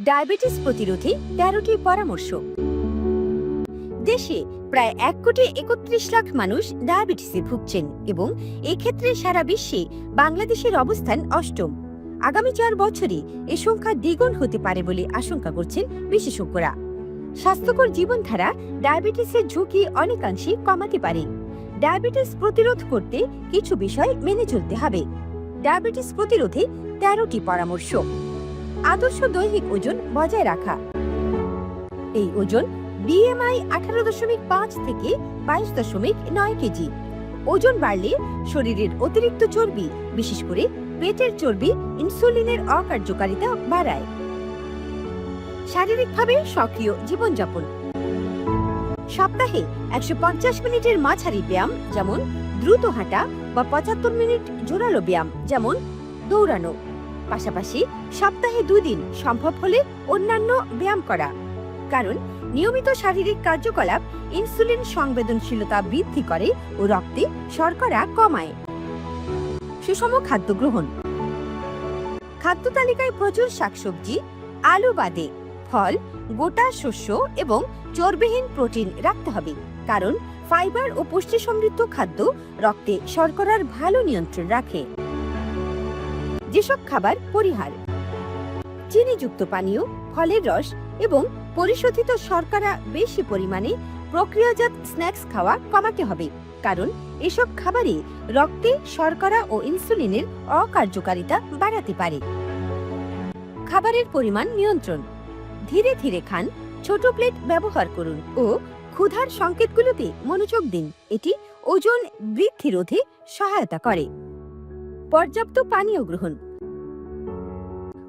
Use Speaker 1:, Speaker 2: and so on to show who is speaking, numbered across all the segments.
Speaker 1: Diabetes প্রতিরোধে তেরোটি পরামর্শ। দেশে প্রায় এক কোটি একত্রিশ লাখ মানুষ ডায়াবেটিসে ভুগছেন এবং এক্ষেত্রে সারা বিশ্বে বাংলাদেশের অবস্থান অষ্টম। আগামী চার বছরে এ সংখ্যা দ্বিগুণ হতে পারে বলে আশঙ্কা করছেন বিশেষজ্ঞরা। স্বাস্থ্যকর জীবনধারা ডায়াবেটিসের ঝুঁকি অনেকাংশে কমাতে পারে। ডায়াবেটিস প্রতিরোধ করতে কিছু বিষয় মেনে চলতে হবে। ডায়াবেটিস প্রতিরোধে তেরোটি পরামর্শ। আদর্শ দৈহিক ওজন বজায় রাখা। এই ওজন বিএমআই আঠারো দশমিক পাঁচ থেকে বাইশ দশমিক নয় কেজি। ওজন বাড়লে শরীরের অতিরিক্ত চর্বি, বিশেষ করে পেটের চর্বি, ইনসুলিনের অকার্যকারিতা বাড়ায়। শারীরিকভাবে সক্রিয় জীবনযাপন। সপ্তাহে একশো পঞ্চাশ মিনিটের মাঝারি ব্যায়াম, যেমন দ্রুত হাঁটা বা পঁচাত্তর মিনিট জোরালো ব্যায়াম, যেমন দৌড়ানো। পাশাপাশি সপ্তাহে দুদিন সম্ভব হলে অন্যান্য ব্যায়াম করা। কারণ নিয়মিত শারীরিক কার্যকলাপ ইনসুলিন সংবেদনশীলতা বৃদ্ধি করে ও রক্তে শর্করা কমায়। সুষম খাদ্য গ্রহণ। খাদ্য তালিকায় প্রচুর শাকসবজি, আলু বাদে, ফল, গোটা শস্য এবং চর্বিহীন প্রোটিন রাখতে হবে। কারণ ফাইবার ও পুষ্টি সমৃদ্ধ খাদ্য রক্তে শর্করার ভালো নিয়ন্ত্রণ রাখে। যেসব খাবার পরিহার। চিনিযুক্ত পানীয়, ফলের রস এবং পরিশোধিত শর্করা বেশি পরিমাণে প্রক্রিয়াজাত স্ন্যাক্স খাওয়া কমাতে হবে, কারণ এসব খাবারে রক্তে শর্করা ও ইনসুলিনের অকার্যকারিতা বাড়াতে পারে। খাবারের পরিমাণ নিয়ন্ত্রণ। ধীরে ধীরে খান, ছোট প্লেট ব্যবহার করুন ও ক্ষুধার সংকেতগুলোতে মনোযোগ দিন। এটি ওজন বৃদ্ধি রোধে সহায়তা করে। পর্যাপ্ত পানীয় গ্রহণ।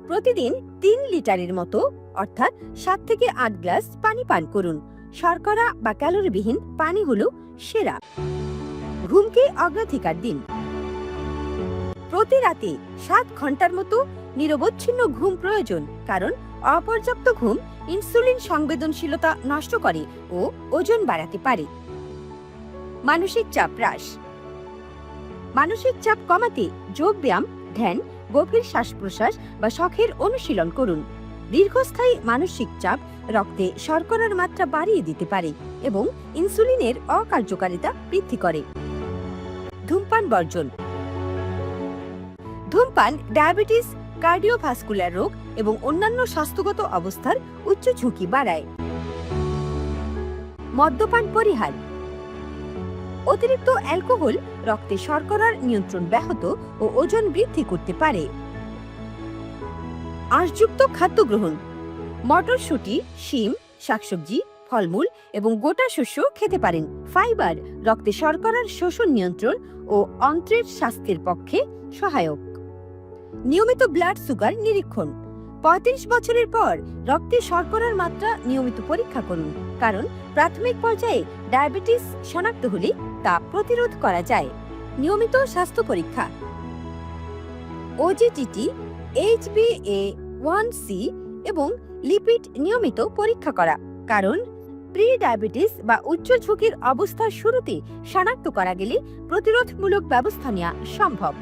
Speaker 1: প্রতিদিন তিন লিটারের মতো, অর্থাৎ সাত থেকে আট গ্লাস পানি পান করুন। শর্করা বা ক্যালোরিবিহীন পানি হলো সেরা। ঘুমকে অগ্রাধিকার দিন। প্রতি রাতে সাত ঘণ্টার মতো নিরবচ্ছিন্ন ঘুম প্রয়োজন, কারণ অপর্যাপ্ত ঘুম ইনসুলিন সংবেদনশীলতা নষ্ট করে ও ওজন বাড়াতে পারে। মানসিক চাপ হ্রাস। মানসিক চাপ কমাতে যোগ ব্যায়াম, ধ্যান, গভীর শ্বাস প্রশ্বাস বা শখের অনুশীলন করুন। দীর্ঘস্থায়ী মানসিক চাপ রক্তে শর্করার মাত্রা বাড়িয়ে দিতে পারে এবং ইনসুলিনের অকার্যকারিতা বৃদ্ধি করে। ধূমপান বর্জন। ধূমপান, ডায়াবেটিস, কার্ডিওভাস্কুলার রোগ এবং অন্যান্য স্বাস্থ্যগত অবস্থার উচ্চ ঝুঁকি বাড়ায়। মদ্যপান পরিহার। অতিরিক্ত অ্যালকোহল রক্তে শর্করার নিয়ন্ত্রণ ব্যাহত ও ওজন বৃদ্ধি করতে পারে। আঁশযুক্ত খাদ্য গ্রহণ। মটরশুঁটি, শিম, শাকসবজি, ফলমূল এবং গোটা শস্য খেতে পারেন। ফাইবার রক্তে শর্করার শোষণ নিয়ন্ত্রণ ও অন্ত্রের স্বাস্থ্যের পক্ষে সহায়ক। নিয়মিত ব্লাড সুগার নিরীক্ষণ। পঁয়ত্রিশ বছরের পর রক্তে শর্করার মাত্রা নিয়মিত পরীক্ষা করুন। কারণ প্রাথমিক পর্যায়ে ডায়াবেটিস শনাক্ত হলে তা প্রতিরোধ করা যায়। নিয়মিত স্বাস্থ্য পরীক্ষা। ওজিটিটি এইচবিএ ওয়ান সি এবং লিপিড নিয়মিত পরীক্ষা করা। কারণ প্রি ডায়াবেটিস বা উচ্চ ঝুঁকির অবস্থার শুরুতে শনাক্ত করা গেলে প্রতিরোধমূলক ব্যবস্থা নেওয়া সম্ভব।